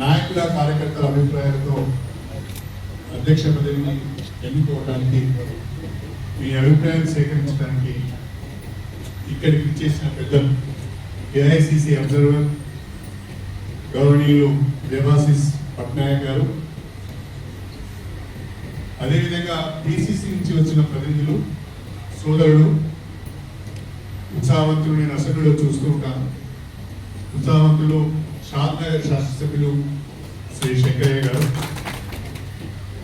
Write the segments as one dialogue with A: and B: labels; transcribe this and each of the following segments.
A: నాయకుల కార్యకర్తల అభిప్రాయాలతో అధ్యక్ష పదవిని ఎన్నుకోవడానికి మీ అభిప్రాయాలు సేకరించడానికి ఇక్కడికి చేసిన పెద్దలు ఏఐసిసి అబ్జర్వర్ గౌరవనీయులు దేవాసిస్ పట్నాయక్ గారు. అదేవిధంగా పిసిసి నుంచి వచ్చిన ప్రతినిధులు సోదరుడు ఉత్సాహవంతులు నేను అసెంబ్లీలో చూస్తూ ఉంటాను. ఉత్సాహవంతులు షాద్నగర్ శాసనసభ్యులు శ్రీ శంకరయ్య గారు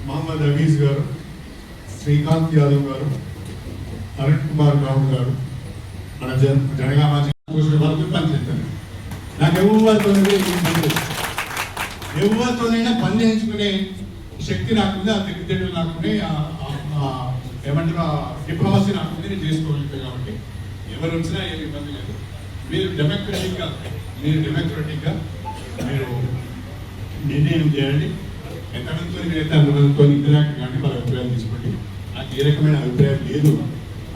A: మహమ్మద్ హఫీజ్ గారు శ్రీకాంత్ యాదవ్ గారు అరుణ్ కుమార్ గౌడ్ గారు మన జన జనగామ జిల్లా పని చేస్తాను నాకు ఎవరితోనే ఎవరితోనైనా పని చేయించుకునే శక్తి నాకుంది ఆ తెలివితేటలు నాకుంది ఆ- ఆ- ఏమంటారు డిప్లొమసీ నాకుంది నేను చేసుకోగలుగుతాను కాబట్టి ఎవరు వచ్చినా ఏమి ఇబ్బంది లేదు. మీరు డెమోక్రటిక్గా మీరు డెమోక్రటిక్గా మీరు నిర్ణయం చేయండి. ఎంతమందితో అయితే అంతమందితో ఇంటరాక్ట్ కానీ వాళ్ళ అభిప్రాయాలు తీసుకోండి. నాకు ఏ రకమైన అభిప్రాయం లేదు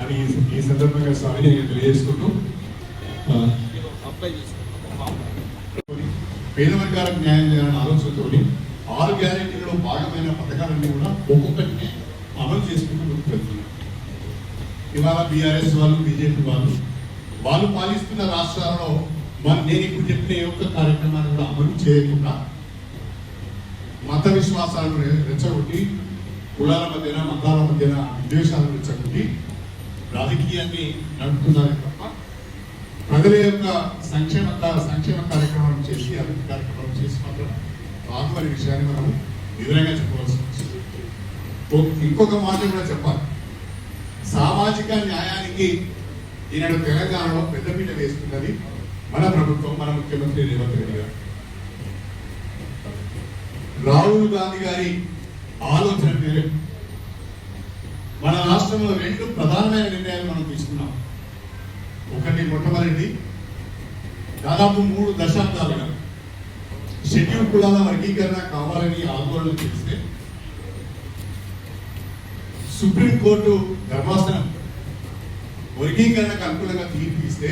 A: అని ఈ- సందర్భంగా స్వామి నేను తెలియజేసుకుంటూ పేద వర్గాలకు న్యాయం చేయాలనే ఆలోచనతో ఆరు గ్యారెంటీలలో భాగమైన పథకాలన్నీ కూడా ఒక్కొక్కటిని అమలు చేసుకుంటూ ముందుకు వెళ్తున్నాం ఇవాళ బీఆర్ఎస్ వాళ్ళు బీజేపీ వాళ్ళు వాళ్ళు పాలిస్తున్న రాష్ట్రాలలో నేను ఇప్పుడు చెప్పిన ఏ ఒక్క కార్యక్రమాన్ని కూడా అమలు చేయకుండా మత విశ్వాసాలను రెచ్చగొట్టి కులాల మధ్యన మతాల మధ్యన విద్వేషాలను రెచ్చగొట్టి రాజకీయాన్ని నడుపుతున్నారు తప్ప ప్రజల యొక్క సంక్షేమ సంక్షేమ కార్యక్రమాలు చేసి అభివృద్ధి కార్యక్రమాలు చేసి మాత్రం కాదు అనే విషయాన్ని మనం వివరంగా చెప్పవలసి వచ్చింది ఇంకొక మాట కూడా చెప్పాలి. సామాజిక న్యాయానికి ఈనాడు తెలంగాణలో పెద్దపీట వేస్తున్నది మన ప్రభుత్వం మన ముఖ్యమంత్రి రేవంత్ రెడ్డి గారు. రాహుల్ గాంధీ గారి ఆలోచన పేరు. మన రాష్ట్రంలో రెండు ప్రధానమైన నిర్ణయాలు మనం తీసుకున్నాం. ఒకటి మొట్టమొదటి దాదాపు మూడు దశాబ్దాలుగా షెడ్యూల్ కులాల వర్గీకరణ కావాలని ఆందోళన చేస్తే సుప్రీంకోర్టు ధర్మాసనం వర్గీకరణకు అనుకూలంగా తీర్పు ఇస్తే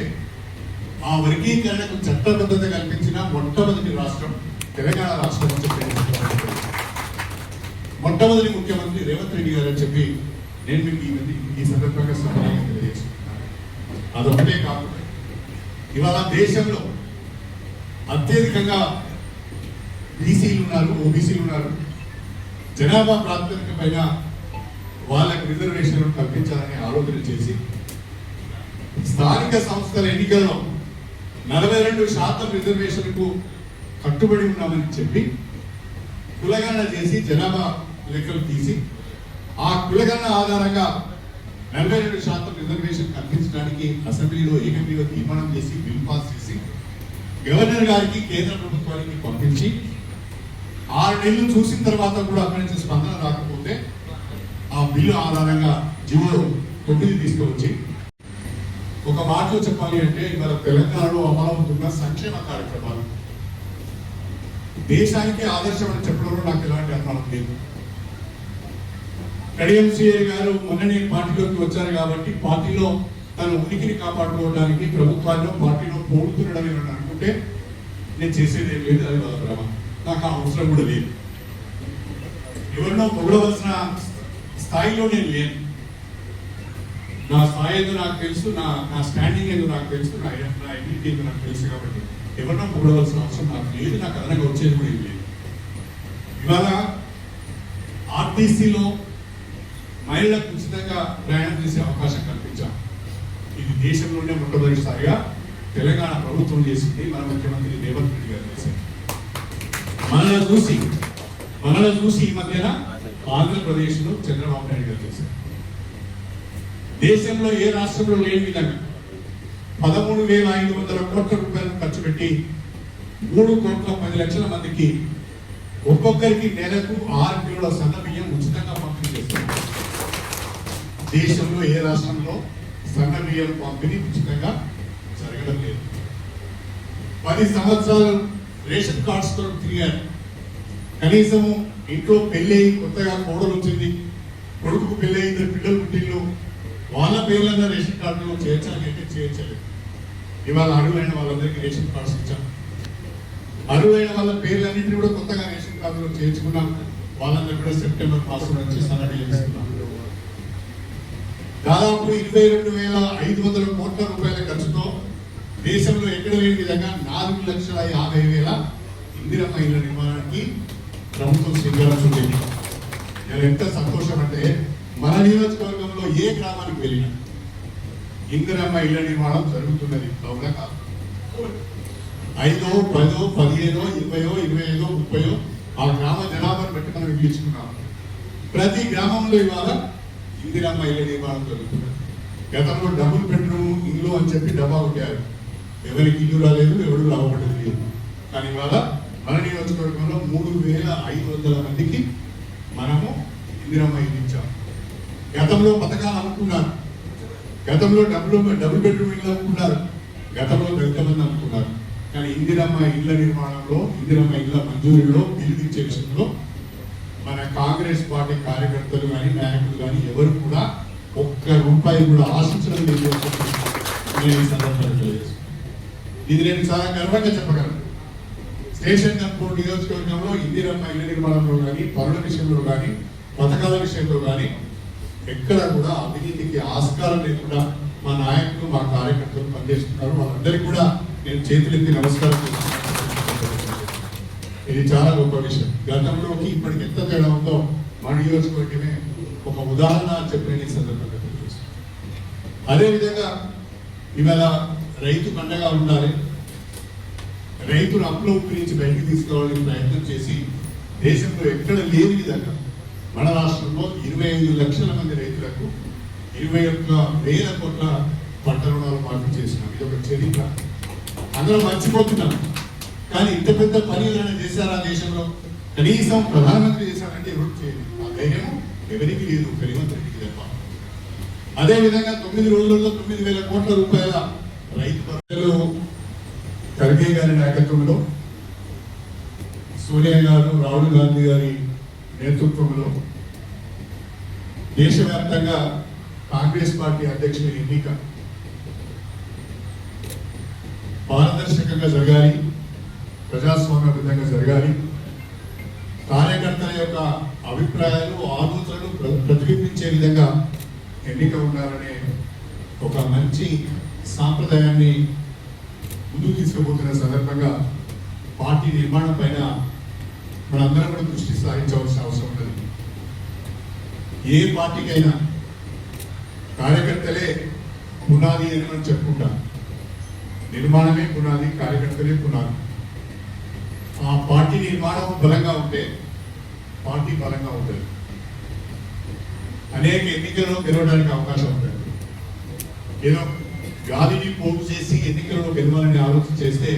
A: ఆ వర్గీకరణకు చట్టబద్ధత కల్పించిన మొట్టమొదటి రాష్ట్రం తెలంగాణ రాష్ట్రం అని చెప్పి మొట్టమొదటి ముఖ్యమంత్రి రేవంత్ రెడ్డి గారు అని చెప్పి నేను మీకు ఈ ఈ సందర్భంగా సమాధానం తెలియజేస్తున్నాను. అదొకటే కాకుండా ఇవాళ దేశంలో అత్యధికంగా బీసీలు ఉన్నారు ఓబీసీలు ఉన్నారు. జనాభా ప్రాతిపదిక పైన వాళ్ళకి రిజర్వేషన్లు కల్పించాలని ఆలోచన చేసి స్థానిక సంస్థల ఎన్నికల్లో నలభై రెండు శాతం రిజర్వేషన్కు కట్టుబడి ఉన్నామని చెప్పి కులగణన చేసి జనాభా లెక్కలు తీసి ఆ కులగణన ఆధారంగా నలభై రెండు శాతం రిజర్వేషన్ కల్పించడానికి అసెంబ్లీలో ఏకగ్రీవ తీర్మానం చేసి బిల్ పాస్ చేసి గవర్నర్ గారికి కేంద్ర ప్రభుత్వానికి పంపించి ఆరు నెలలు చూసిన తర్వాత కూడా అక్కడి నుంచి స్పందన రాకపోతే ఆ బిల్లు ఆధారంగా జీవో తొమ్మిది తీసుకువచ్చి ఒక మాటలో చెప్పాలి అంటే ఇవాళ తెలంగాణలో అమలవుతున్న సంక్షేమ కార్యక్రమాలు. దేశానికి ఆదర్శం అని చెప్పడంలో నాకు ఎలాంటి అనుమానం లేదు. కడియంసీఏ గారు మొన్ననే పార్టీలోకి వచ్చారు కాబట్టి పార్టీలో తన ఉనికిని కాపాడుకోవడానికి ప్రభుత్వాల్లో పార్టీలో పోడుతున్నాడని నేను అనుకుంటే నేను చేసేది ఏం లేదు అది వాళ్ళ భ్రమ. నాకు ఆ అవసరం కూడా లేదు. ఎవరినో పొగడవలసిన స్థాయిలో నేను లేను. నా స్థాయి ఏదో నాకు తెలుసు నా నా స్టాండింగ్ ఏదో నాకు తెలుసు నా నా ఎబిలిటీ ఏదో నాకు తెలుసు కాబట్టి ఎవరినో కూడవలసిన అవసరం నాకు లేదు నాకు అదనంగా వచ్చేది కూడా ఏం లేదు. ఇవాళ ఆర్టీసీలో మహిళలకు ఉచితంగా ప్రయాణం చేసే అవకాశం కల్పించాం. ఇది దేశంలోనే మొట్టమొదటిసారిగా తెలంగాణ ప్రభుత్వం చేసింది మన ముఖ్యమంత్రి రేవంత్ రెడ్డి గారు చేశారు మనల్ని చూసి మనల్ని చూసి ఈ మధ్యన ఆంధ్రప్రదేశ్లో చంద్రబాబు నాయుడు గారు చేశారు. దేశంలో ఏ రాష్ట్రంలో లేని విధంగా పదమూడు వేల ఐదు వందల కోట్ల రూపాయలు ఖర్చు పెట్టి మూడు కోట్ల పది లక్షల మందికి ఒక్కొక్కరికి నెలకు ఆరు కిలోల సన్న బియ్యం ఉచితంగా పంపిణీ చేస్తారు. దేశంలో ఏ రాష్ట్రంలో సన్న బియ్యం పంపిణీ ఉచితంగా జరగడం లేదు. పది సంవత్సరాలు రేషన్ కార్డ్స్తో తిరిగారు. కనీసము ఇంట్లో పెళ్ళి కొత్తగా కోడలు వచ్చింది కొడుకు పెళ్ళి ఇద్దరు పిల్లలు పుట్టిల్లు వాళ్ళ పేర్లన్నా రేషన్ కార్డులో చేర్చాలి అంటే చేర్చలేదు. ఇవాళ అడుగులైన వాళ్ళందరికీ రేషన్ కార్డ్స్ ఇచ్చాం. అరువైన వాళ్ళ పేర్లన్నింటినీ కూడా కొత్తగా రేషన్ కార్డులో చేర్చుకున్నాం. వాళ్ళందరూ కూడా సెప్టెంబర్ మాసం నుంచి సన్నడి చేస్తున్నాం దాదాపు ఇరవై రెండు వేల ఐదు వందల కోట్ల రూపాయల ఖర్చుతో దేశంలో ఎక్కడ లేని విధంగా నాలుగు లక్షల యాభై వేల ఇందిరమ్మ ఇళ్ళ నిర్మాణానికి ప్రభుత్వం శ్రీకారం చుట్టింది. నేను ఎంత సంతోషం అంటే మన నియోజకవర్గంలో ఏ గ్రామానికి వెళ్ళినా ఇందిరమ్మ ఇళ్ళ నిర్మాణం జరుగుతున్నది బహుళ కాదు. ఐదో పదో పదిహేనో ఇరవయో ఇరవై ఐదో ముప్పయో ఆ గ్రామ జనాభాను బట్టి మనం ఇచ్చుకున్నాం ప్రతి గ్రామంలో ఇవాళ ఇందిరమ్మ ఇళ్ళ నిర్మాణం జరుగుతున్నది. గతంలో డబుల్ బెడ్రూమ్ ఇల్లు అని చెప్పి డబ్బా కొట్టారు. ఎవరికి ఇల్లు రాలేదు ఎవరు లాభపడేది లేదు కానీ ఇవాళ మన నియోజకవర్గంలో మూడు వేల ఐదు వందల మందికి మనము ఇందిరమ్మ ఇల్లు ఇచ్చాము గతంలో పథకాలు అనుకున్నారు. గతంలో డబ్బులు డబుల్ బెడ్రూమ్ ఇల్లు అనుకున్నారు. గతంలో దళిత మంది అనుకున్నారు. కానీ ఇందిరమ్మ ఇళ్ళ నిర్మాణంలో ఇందిరమ్మ ఇళ్ళ మంజూరులో బిల్లు ఇచ్చే విషయంలో మన కాంగ్రెస్ పార్టీ కార్యకర్తలు కానీ నాయకులు కానీ ఎవరు కూడా ఒక్క రూపాయి కూడా ఆశించడం లేదు నేను ఈ సందర్భంగా తెలియజేస్తున్నాను. ఇది నేను చాలా గర్వంగా చెప్పగలను. స్టేషన్ కన్పూర్ నియోజకవర్గంలో ఇందిరమ్మ ఇళ్ళ నిర్మాణంలో కానీ పనుల విషయంలో కానీ పథకాల విషయంలో కానీ ఎక్కడ కూడా అవినీతికి ఆస్కారం లేకుండా మా నాయకులు మా కార్యకర్తలు పనిచేస్తున్నారు. వాళ్ళందరికీ కూడా నేను చేతులెత్తి నమస్కారం ఇది చాలా గొప్ప విషయం. గతంలోకి ఇప్పటికి ఎంత తేడా ఉందో మా నియోజకవర్గమే ఒక ఉదాహరణ చెప్పిన ఈ సందర్భంగా అదేవిధంగా ఇవాళ రైతు పండగ ఉండాలి. రైతులు అప్లో నుంచి బయటికి తీసుకోవాలని ప్రయత్నం చేసి దేశంలో ఎక్కడ లేని విధంగా మన రాష్ట్రంలో ఇరవై ఐదు లక్షల మంది రైతులకు ఇరవై ఒక్క వేల కోట్ల పంట రుణాలు మార్పు చేసినాం. ఇది ఒక చరిత్ర. అందరం మర్చిపోతున్నాం. కానీ ఇంత పెద్ద పని ఏదైనా చేశారా దేశంలో? కనీసం ప్రధానమంత్రి చేశారంటే ఎవరు చేయలేదు. ఆ ధైర్యం ఎవరికి లేదు. రేవంత్ రెడ్డికి తప్ప. అదే విధంగా తొమ్మిది రోజులలో తొమ్మిది వేల కోట్ల రూపాయల రైతు భరోసాలు ఖర్గే గారి నాయకత్వంలో సోనియా గారు రాహుల్ గాంధీ గారి నేతృత్వంలో దేశవ్యాప్తంగా కాంగ్రెస్ పార్టీ అధ్యక్షుడి ఎన్నిక పారదర్శకంగా జరగాలి ప్రజాస్వామ్యబద్ధంగా జరగాలి. కార్యకర్తల యొక్క అభిప్రాయాలు ఆలోచనలు ప్ర- ప్రతిబింబించే విధంగా ఎన్నిక ఉండాలనే ఒక మంచి సాంప్రదాయాన్ని ముందుకు తీసుకుపోతున్న సందర్భంగా పార్టీ నిర్మాణం పైన మనందరం కూడా దృష్టి సారించవలసిన అవసరం ఉన్నది ఏ పార్టీకైనా కార్యకర్తలే పునాది అని మనం చెప్పుకుంటాం నిర్మాణమే పునాది కార్యకర్తలే పునాది. ఆ పార్టీ నిర్మాణం బలంగా ఉంటే పార్టీ బలంగా ఉంటుంది అనేక ఎన్నికల్లో గెలవడానికి అవకాశం ఉంటుంది ఏదో గాలిని పోగు చేసి ఎన్నికల్లో గెలవాలని ఆలోచన చేస్తే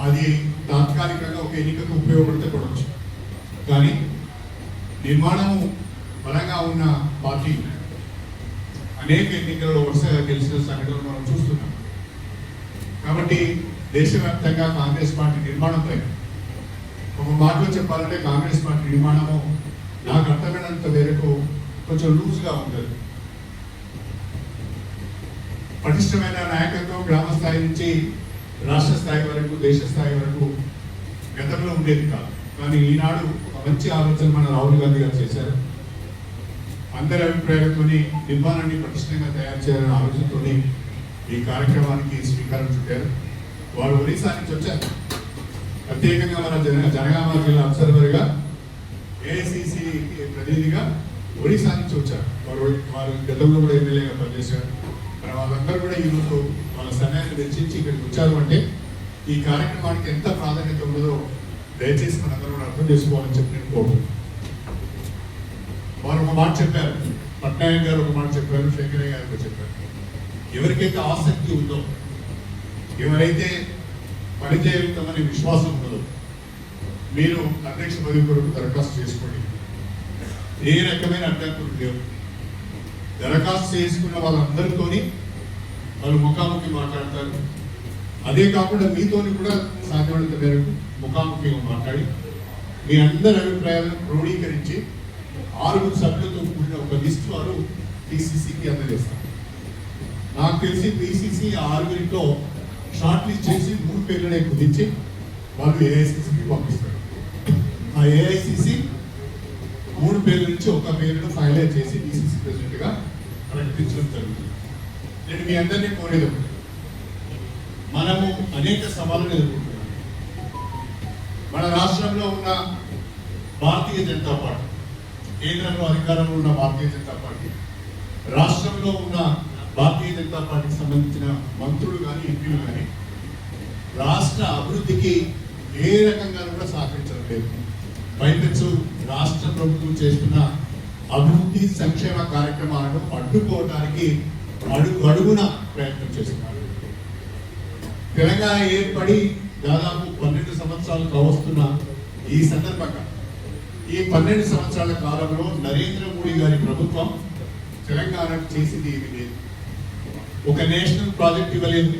A: అది తాత్కాలికంగా ఒక ఎన్నికకు ఉపయోగపడితే పడవచ్చు కానీ నిర్మాణము బలంగా ఉన్న పార్టీ అనేక ఎన్నికల్లో వరుసగా గెలిచిన సంఘటనలు మనం చూస్తున్నాం. కాబట్టి దేశవ్యాప్తంగా కాంగ్రెస్ పార్టీ నిర్మాణంపై ఒక మాటలో చెప్పాలంటే కాంగ్రెస్ పార్టీ నిర్మాణము నాకు అర్థమైనంత మేరకు కొంచెం లూజ్గా ఉంటుంది. పటిష్టమైన నాయకత్వం గ్రామ స్థాయి నుంచి రాష్ట్ర స్థాయి వరకు దేశ స్థాయి వరకు గతంలో ఉండేది కాదు. కానీ ఈనాడు ఒక మంచి ఆలోచన మన రాహుల్ గాంధీ గారు చేశారు. అందరి అభిప్రాయాలతోని నిర్మాణాన్ని పటిష్టంగా తయారు చేయాలనే ఆలోచనతోని ఈ కార్యక్రమానికి శ్రీకారం చుట్టారు. వారు ఒరిస్సా నుంచి వచ్చారు. ప్రత్యేకంగా మన జన జనగామ జిల్లా అబ్జర్వర్గా ఏఐసిసి ప్రతినిధిగా ఒడిశా నుంచి వచ్చారు. వారు వారు గతంలో కూడా ఎమ్మెల్యేగా పనిచేశారు. మరి వాళ్ళందరూ కూడా ఈరోజు వాళ్ళ సమయాన్ని వెచ్చించి ఇక్కడికి వచ్చారు అంటే ఈ కార్యక్రమానికి ఎంత ప్రాధాన్యత ఉన్నదో దయచేసి మనందరూ కూడా అర్థం చేసుకోవాలని చెప్పి నేను కోరుతున్నాను వారు ఒక మాట చెప్పారు. పట్నాయక్ గారు ఒక మాట చెప్పారు. శంకరయ్య గారు ఒక చెప్పారు. ఎవరికైతే ఆసక్తి ఉందో ఎవరైతే పనిచేయగలుగుతామనే విశ్వాసం ఉండదు మీరు అధ్యక్ష పదవి కొరకు దరఖాస్తు చేసుకోండి. ఏ రకమైన అడ్డంకులు లేవు. దరఖాస్తు చేసుకున్న వాళ్ళందరితోని వాళ్ళు ముఖాముఖి మాట్లాడతారు. అదే కాకుండా మీతోని కూడా సాధ్యమైనంత మేరకు ముఖాముఖిగా మాట్లాడి మీ అందరి అభిప్రాయాలను క్రోడీకరించి ఆరుగురు సభ్యులతో కూడిన ఒక లిస్ట్ వారు పిసిసికి అందజేస్తారు. నాకు తెలిసి పిసిసి ఆరుగురితో షార్ట్ లిస్ట్ చేసి మూడు పేర్లనే కుదించి వాళ్ళు ఏఐసిసికి పంపిస్తారు. ఆ ఏఐసిసి మూడు పేర్ల నుంచి ఒక పేరును ఫైనలైజ్ చేసి డిసిసి ప్రెసిడెంట్గా ప్రకటించడం జరుగుతుంది. నేను మీ అందరినీ కోరేది ఒకటి. మనము అనేక సవాళ్ళను ఎదుర్కొంటున్నాం. మన రాష్ట్రంలో ఉన్న భారతీయ జనతా పార్టీ కేంద్రంలో అధికారంలో ఉన్న భారతీయ జనతా పార్టీ రాష్ట్రంలో ఉన్న భారతీయ జనతా పార్టీకి సంబంధించిన మంత్రులు కానీ ఎంపీలు కానీ రాష్ట్ర అభివృద్ధికి ఏ రకంగా కూడా సహకరించడం లేదు. పైపెచ్చు ప్రభుత్వం చేస్తున్న అభివృద్ధి సంక్షేమ కార్యక్రమాలను అడ్డుకోవడానికి అడుగు అడుగున ప్రయత్నం చేస్తున్నారు. తెలంగాణ ఏర్పడి దాదాపు పన్నెండు సంవత్సరాలు కావస్తున్న ఈ సందర్భంగా ఈ పన్నెండు సంవత్సరాల కాలంలో నరేంద్ర మోడీ గారి ప్రభుత్వం తెలంగాణకు చేసింది ఏమి లేదు. ఒక నేషనల్ ప్రాజెక్ట్ ఇవ్వలేదు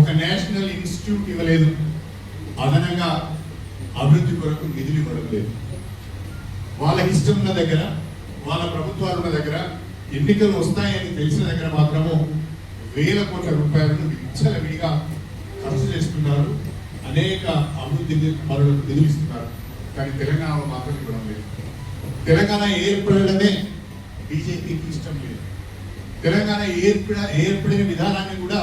A: ఒక నేషనల్ ఇన్స్టిట్యూట్ ఇవ్వలేదు అదనంగా అభివృద్ధి కొరకు నిధులు ఇవ్వడం లేదు. వాళ్ళకి ఇష్టం ఉన్న దగ్గర వాళ్ళ ప్రభుత్వాలు ఉన్న దగ్గర ఎన్నికలు వస్తాయని తెలిసిన దగ్గర మాత్రము వేల కోట్ల రూపాయలను విచ్చలవిడిగా ఖర్చు చేస్తున్నారు. అనేక అభివృద్ధి పనులకు నిధులు ఇస్తున్నారు కానీ తెలంగాణలో మాత్రం ఇవ్వడం లేదు. తెలంగాణ ఏర్పడమే బీజేపీకి ఇష్టం లేదు. తెలంగాణ ఏర్పడ ఏర్పడిన విధానాన్ని కూడా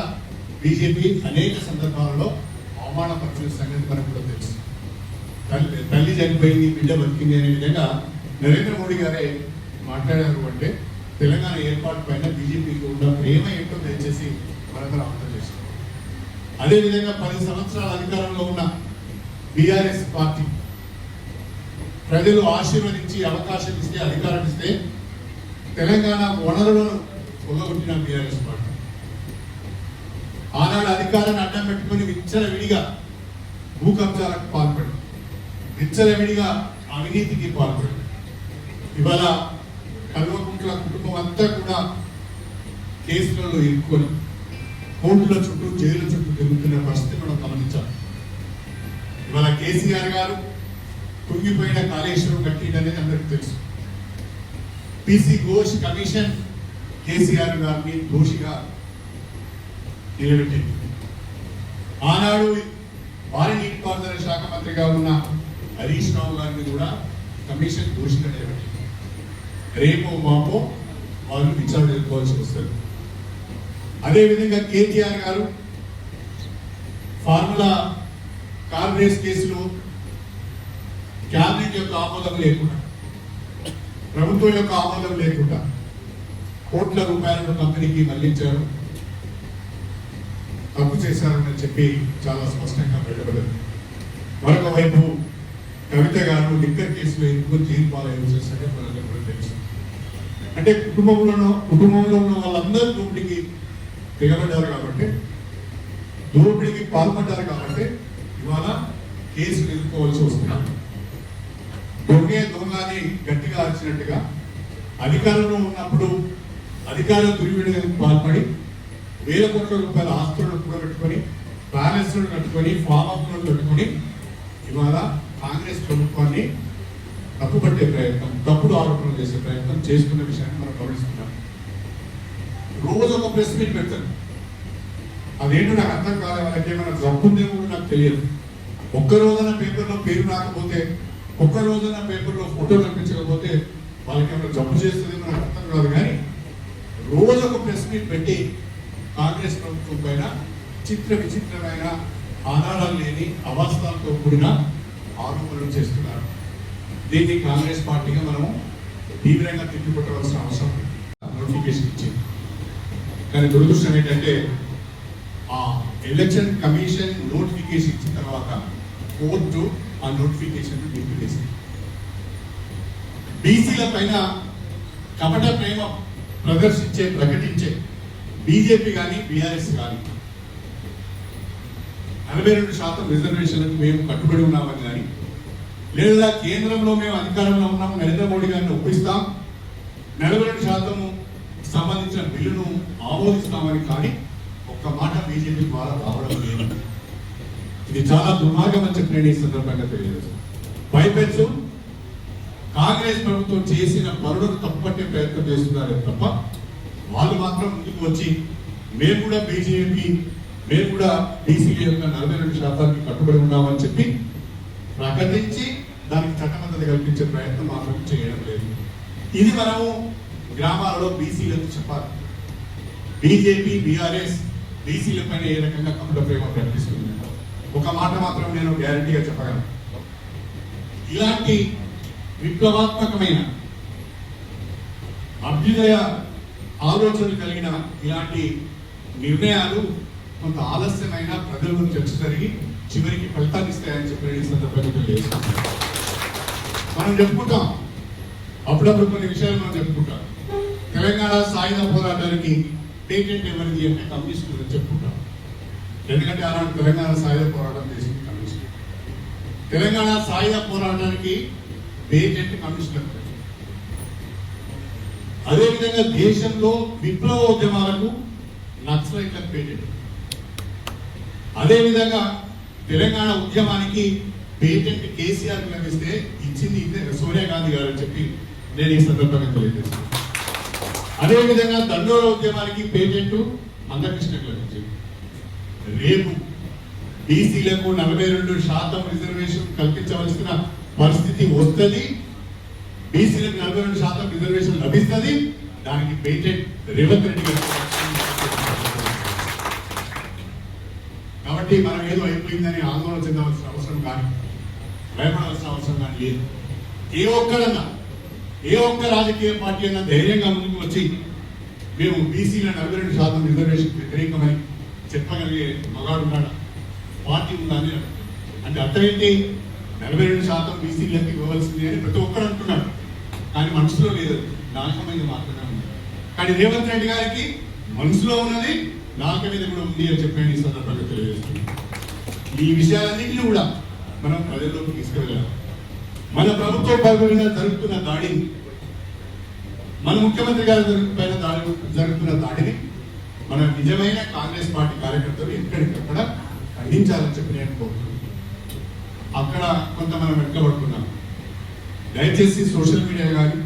A: బీజేపీ అనేక సందర్భాలలో అవమానపరిచిన సంగతి మనకు కూడా తెలుసు. తల్లి తల్లి చనిపోయింది బిడ్డ బతికింది అనే విధంగా నరేంద్ర మోడీ గారే మాట్లాడారు అంటే తెలంగాణ ఏర్పాటు పైన బీజేపీకి ఉన్న ప్రేమ ఏంటో దయచేసి మనందరం అర్థం చేసుకోవాలి అదేవిధంగా పది సంవత్సరాల అధికారంలో ఉన్న బీఆర్ఎస్ పార్టీ ప్రజలు ఆశీర్వదించి అవకాశం ఇస్తే అధికారం ఇస్తే తెలంగాణ వనరులను పొగగొట్టిన బీఆర్ఎస్ పార్టీ. ఆనాడు అధికారాన్ని అడ్డం పెట్టుకుని విచ్చల విడిగా భూకబ్జాలకు కబ్జాలకు విచ్చలవిడిగా అవినీతికి పాల్పడి. ఇవాళ కల్వకుంట్ల కుటుంబం అంతా కూడా కేసులలో ఇరుక్కొని కోర్టుల చుట్టూ జైలు చుట్టూ తిరుగుతున్న పరిస్థితి మనం గమనించాలి ఇవాళ కేసీఆర్ గారు కుంగిపోయిన కాళేశ్వరం కట్టిండనేది అందరికీ తెలుసు. పిసి ఘోష్ కమిషన్ కేసీఆర్ గారిని దోషిగా నిలబెట్టింది. ఆనాడు వారి నీటిపారుదల శాఖ మంత్రిగా ఉన్న హరీష్ రావు గారిని కూడా కమిషన్ దోషిగా రేపో మాపో విచారణ ఎదుర్కోవాల్సి వస్తుంది. అదేవిధంగా కేటీఆర్ గారు ఫార్ములా కార్ రేస్ కేసులో క్యాబినెట్ యొక్క ఆమోదం లేకుండా ప్రభుత్వం యొక్క ఆమోదం లేకుండా కోట్ల రూపాయలను కంపెనీకి మళ్ళించారు. తప్పు చేశారని చెప్పి చాలా స్పష్టంగా బయటపడింది. మరొక వైపు కవిత గారు లిక్కర్ కేసులో ఎందుకు జైలు పాలయ్యారు చేశారో మనకు కూడా తెలుసు. అంటే కుటుంబంలో కుటుంబంలో ఉన్న వాళ్ళందరూ దోపిడికి దిగబడ్డారు కాబట్టి దోపిడికి పాల్పడ్డారు కాబట్టి ఇవాళ కేసు ఎదుర్కోవాల్సి వస్తుంది. దొంగే దొంగ అని గట్టిగా అరిచినట్టుగా అధికారంలో ఉన్నప్పుడు అధికార దుర్వినియోగం పాల్పడి వేల కోట్ల రూపాయల ఆస్తులను కూడబెట్టుకొని బ్యాలెన్స్లను కట్టుకొని ఫామ్ అప్లను కట్టుకొని ఇవాళ కాంగ్రెస్ ప్రభుత్వాన్ని తప్పుపట్టే ప్రయత్నం తప్పుడు ఆరోపణలు చేసే ప్రయత్నం చేసుకునే విషయాన్ని మనం గమనిస్తున్నాం. రోజు ఒక ప్రెస్ మీట్ పెడతారు. అదేంటో నాకు అర్థం కాలే వాళ్ళకి ఏమైనా జబ్బుందేమో కూడా నాకు తెలియదు. ఒక్క రోజున పేపర్లో పేరు రాకపోతే ఒక్క రోజున పేపర్లో ఫోటో కనిపించకపోతే వాళ్ళకి ఏమైనా జబ్బు చేస్తుందేమో నాకు అర్థం కాదు కానీ రోజు ఒక ప్రెస్ మీట్ పెట్టి కాంగ్రెస్ ప్రభుత్వం పైన చిత్ర విచిత్రమైన ఆధారాలు లేని అవాస్తవాలతో కూడిన ఆరోపణలు చేస్తున్నారు. దీన్ని కాంగ్రెస్ పార్టీగా మనము తీవ్రంగా తిప్పికొట్టవలసిన అవసరం నోటిఫికేషన్ ఇచ్చింది. కానీ దురదృష్టం ఏంటంటే ఆ ఎలక్షన్ కమిషన్ నోటిఫికేషన్ ఇచ్చిన తర్వాత కోర్టు ఆ నోటిఫికేషన్ నిలిపివేసింది. బీసీల పైన కపట ప్రేమ ప్రదర్శించే ప్రకటించే బీజేపీ కానీ బీఆర్ఎస్ కానీ నలభై రెండు శాతం రిజర్వేషన్లకు మేము కట్టుబడి ఉన్నామని కానీ లేదా కేంద్రంలో మేము అధికారంలో ఉన్నాం నరేంద్ర మోడీ గారిని ఒప్పిస్తాం నలభై రెండు శాతం సంబంధించిన బిల్లును ఆమోదిస్తామని కానీ ఒక్క మాట బీజేపీ ద్వారా రావడం లేదు. ఇది చాలా దుర్మార్గం అని చెప్పి నేను ఈ సందర్భంగా తెలియదు భయపెచ్చు. కాంగ్రెస్ ప్రభుత్వం చేసిన పనులను తప్పట్టే ప్రయత్నం చేస్తున్నారే తప్ప వాళ్ళు మాత్రం ముందుకు వచ్చి మేము కూడా బీజేపీ మేము కూడా బీసీల యొక్క నలభై రెండు శాతానికి కట్టుబడి ఉన్నామని చెప్పి ప్రకటించి దానికి చట్టబద్ధత కల్పించే ప్రయత్నం మాత్రం చేయడం లేదు. ఇది మనము గ్రామాలలో బీసీలకు చెప్పాలి. బీజేపీ బీఆర్ఎస్ బీసీల పైన ఏ రకంగా కపట ప్రేమ ప్రకటిస్తుంది ఒక మాట మాత్రం నేను గ్యారంటీగా చెప్పగలను. ఇలాంటి విప్లవాత్మకమైన అభ్యుదయ ఆలోచనలు కలిగిన ఇలాంటి నిర్ణయాలు కొంత ఆలస్యమైన ప్రజల చర్చ జరిగి చివరికి ఫలితాన్ని ఇస్తాయని చెప్పి సందర్భంగా మనం చెప్పుకుంటాం. అప్పుడప్పుడు కొన్ని విషయాలు మనం చెప్పుకుంటాం. తెలంగాణ సాయుధ పోరాటానికి పేటెంట్ ఎవరిది అంటే కమ్యూనిస్టులు అని చెప్పుకుంటాం. ఎందుకంటే అలాంటి తెలంగాణ సాయుధ పోరాటం చేసింది కమ్యూనిస్టులు తెలంగాణ సాయుధ పోరాటానికి పేటెంట్ కమ్యూనిస్టులకు అదేవిధంగా దేశంలో విప్లవ ఉద్యమాలకు నక్సలైట్లకు పేటెంట్. అదేవిధంగా తెలంగాణ ఉద్యమానికి పేటెంట్ కేసీఆర్ లభిస్తే ఇచ్చింది ఇదే. సోనియా గాంధీ గారు అని చెప్పి నేను ఈ సందర్భంగా తెలియజేస్తాను అదేవిధంగా దండోర ఉద్యమానికి పేటెంట్ మందకృష్ణకు లభించింది రేపు బీసీలకు నలభై రెండు శాతం రిజర్వేషన్ కల్పించవలసిన పరిస్థితి వస్తుంది. బీసీలకు నలభై రెండు శాతం రిజర్వేషన్ లభిస్తుంది. దానికి పేటెంట్ రేవంత్ రెడ్డి గారు కాబట్టి మనం ఏదో అయిపోయిందని ఆందోళన చెందవలసిన అవసరం కానీ భయపడాల్సిన అవసరం కానీ లేదు. ఏ ఒక్కరన్నా ఏ ఒక్క రాజకీయ పార్టీ అన్నా ధైర్యంగా ముందుకు వచ్చి మేము బీసీల నలభై రెండు శాతం రిజర్వేషన్ వ్యతిరేకమని చెప్పగలిగే మగాడు ఉన్నాడా? పార్టీ ఉందని అంటే అర్థం ఏంటి? నలభై రెండు శాతం బీసీలకి ఇవ్వవలసింది అని ప్రతి ఒక్కరు అంటున్నాడు. కానీ మనసులో లేదు. నాలుక మీద మాత్రమే ఉంది. కానీ రేవంత్ రెడ్డి గారికి మనసులో ఉన్నది నాలుక మీద కూడా ఉంది అని చెప్పాను ఈ సందర్భంగా ఈ విషయాలన్నింటినీ కూడా మనం ప్రజల్లోకి తీసుకువెళ్ళాలి మన ప్రభుత్వ పైన జరుగుతున్న దాడిని మన ముఖ్యమంత్రి గారి పైన దాడి జరుగుతున్న దాడిని మన నిజమైన కాంగ్రెస్ పార్టీ కార్యకర్తలు ఎక్కడికక్కడ ఖండించాలని చెప్పి నేను కోరుతున్నాను. అక్కడ కొంత మనం వెనుకబడుతున్నాం. దయచేసి సోషల్ మీడియా కానీ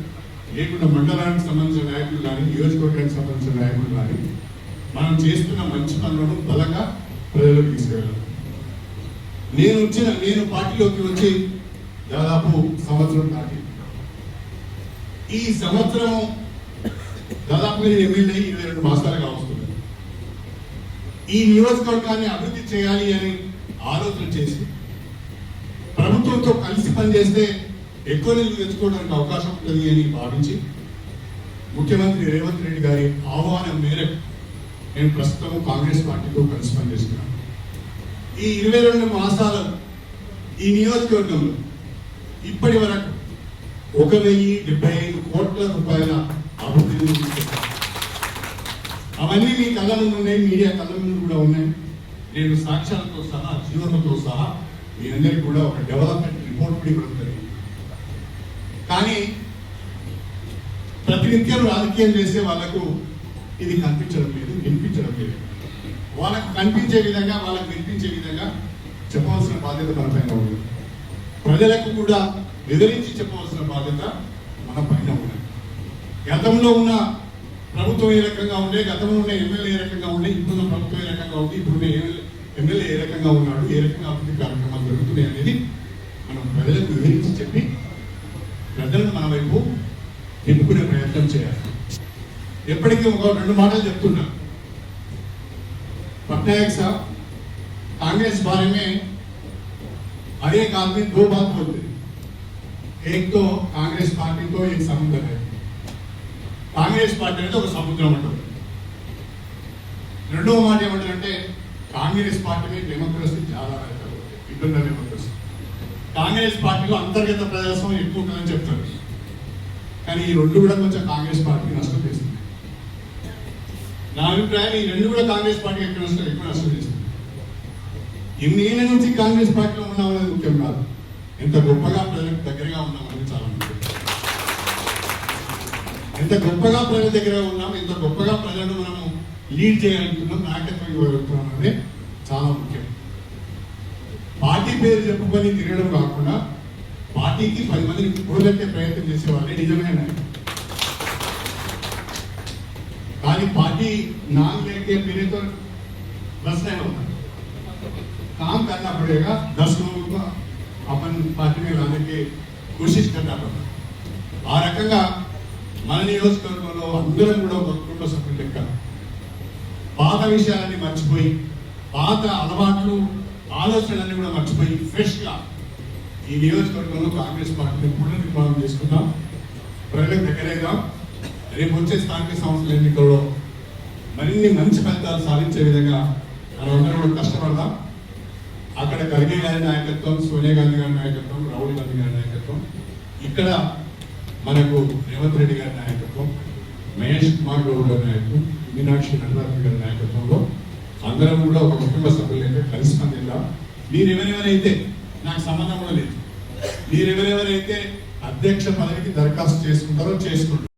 A: లేకుండా మండలానికి సంబంధించిన నాయకులు కానీ నియోజకవర్గానికి సంబంధించిన నాయకులు కానీ మనం చేస్తున్న మంచి పనులను బలంగా ప్రజలకు తీసుకెళ్ళాలి నేను వచ్చిన నేను పార్టీలోకి వచ్చి దాదాపు సంవత్సరం దాటి. ఈ సంవత్సరం దాదాపు నేను ఎమ్మెల్యే ఇరవై రెండు మాసాలుగా వస్తుంది ఈ నియోజకవర్గాన్ని అభివృద్ధి చేయాలి అని ఆలోచన చేసి ప్రభుత్వంతో కలిసి పనిచేస్తే ఎక్కువ నిధులు తెచ్చుకోవడానికి అవకాశం ఉంటుంది అని భావించి ముఖ్యమంత్రి రేవంత్ రెడ్డి గారి ఆహ్వానం మేరకు నేను ప్రస్తుతం కాంగ్రెస్ పార్టీతో కలిసి పనిచేస్తున్నాను. ఈ ఇరవై రెండు మాసాల ఈ నియోజకవర్గంలో ఇప్పటి వరకు ఒక వెయ్యి డెబ్బై ఐదు కోట్ల రూపాయల అభివృద్ధిని అవన్నీ మీ కళ్ళ ముందు ఉన్నాయి మీడియా కళ్ళ ముందు కూడా ఉన్నాయి. నేను సాక్ష్యాలతో సహా జీవనతో సహా మీ అందరికీ కూడా ఒక డెవలప్మెంట్ రిపోర్ట్ కూడా ఇవ్వడం జరిగింది. కానీ ప్రతినిత్యం రాజకీయం చేసే వాళ్ళకు ఇది కనిపించడం లేదు వినిపించడం లేదు. వాళ్ళకు కనిపించే విధంగా వాళ్ళకి చెప్పవలసిన బాధ్యత మనపైన ఉంది. ప్రజలకు కూడా ఎదిరించి చెప్పవలసిన బాధ్యత మన పైన ఉంది. గతంలో ఉన్న ప్రభుత్వం ఏ రకంగా ఉండే గతంలో ఉన్న ఎమ్మెల్యే ఏ రకంగా ఉండే ఇప్పుడున్న ప్రభుత్వం ఏ రకంగా ఉంది ఇప్పుడున్న ఎమ్మెల్యే ఏ రకంగా ఉన్నాడు ఏ రకంగా అభివృద్ధి కార్యక్రమాలు జరుగుతున్నాయి అనేది మనం ప్రజలకు వివరించి చెప్పి ప్రజలను మన వైపు ఎన్నుకునే ప్రయత్నం చేయాలి. ఎప్పటికీ ఒక రెండు మాటలు చెప్తున్నా. పట్నాయక్ సార్ कांग्रेस बारे में हर एक आदमी दो बात बोलते हैं एक तो कांग्रेस पार्टी तो एक समुद्र है కాంగ్రెస్ పార్టీ అనేది ఒక సముద్రం అంటారు రెండవ మాట ఏమంటారంటే కాంగ్రెస్ పార్టీని డెమోక్రసీ చాలా అంటారు ఇబ్బంది డెమోక్రసీ కాంగ్రెస్ పార్టీలో అంతర్గత ప్రజాస్వామ్యం ఎక్కువ ఉంటుందని చెప్తారు కానీ ఈ రెండు కూడా కొంచెం కాంగ్రెస్ పార్టీకి నష్టం చేస్తుంది నా అభిప్రాయం ఈ రెండు కూడా కాంగ్రెస్ పార్టీ ఎక్కువ నష్టం ఎక్కువ నష్టం చేస్తుంది ఇన్నేళ్ళ నుంచి కాంగ్రెస్ పార్టీలో ఉన్నామనేది ముఖ్యం కాదు. ఇంత గొప్పగా ప్రజలకు దగ్గరగా ఉన్నామని చాలా ముఖ్యం. ఇంత గొప్పగా ప్రజల దగ్గర ఉన్నాం ఇంత గొప్పగా ప్రజలను మనము లీడ్ చేయాలనుకున్నాం నాయకత్వం అనేది చాలా ముఖ్యం. పార్టీ పేరు చెప్పుకొని తిరగడం కాకుండా పార్టీకి పది మందిని కూడబెట్టే ప్రయత్నం చేసేవాళ్ళే నిజమేనా కానీ పార్టీ నాన్ లేకే పేరుతో ప్రశ్న ఉన్నాయి. काम करना पड़ेगा दस लोगों को अपन पार्टी में लाने की कोशिश करना पड़ता ఆ రకంగా మన నియోజకవర్గంలో అందరం కూడా ఒక కుటుంబ సభ్యులు లెక్క పాత విషయాలన్నీ మర్చిపోయి పాత అలవాట్లు ఆలోచనలన్నీ కూడా మర్చిపోయి ఫ్రెష్ గా ఈ నియోజకవర్గంలో కాంగ్రెస్ పార్టీని పునర్నిర్మాణం చేసుకుందాం ప్రజలకు దగ్గరేద్దాం రేపు వచ్చే స్థానిక సంస్థల ఎన్నికల్లో మరిన్ని మంచి ఫలితాలు సాధించే విధంగా మనమందరం కూడా కష్టపడదాం అక్కడ ఖర్గే గారి నాయకత్వం సోనియా గాంధీ గారి నాయకత్వం రాహుల్ గాంధీ గారి నాయకత్వం. ఇక్కడ మనకు రేవంత్ రెడ్డి గారి నాయకత్వం మహేష్ కుమార్ గౌడ్ గారి నాయకత్వం మీనాక్షి నటరాజన్ గారి నాయకత్వంలో అందరం కూడా ఒక కుటుంబ సభ్యులైతే కలిసి పనిచేద్దాం. మీరెవరెవరైతే నాకు సంబంధం కూడా లేదు. మీరెవరెవరైతే అధ్యక్ష పదవికి దరఖాస్తు చేసుకుంటారో చేసుకుంటారు.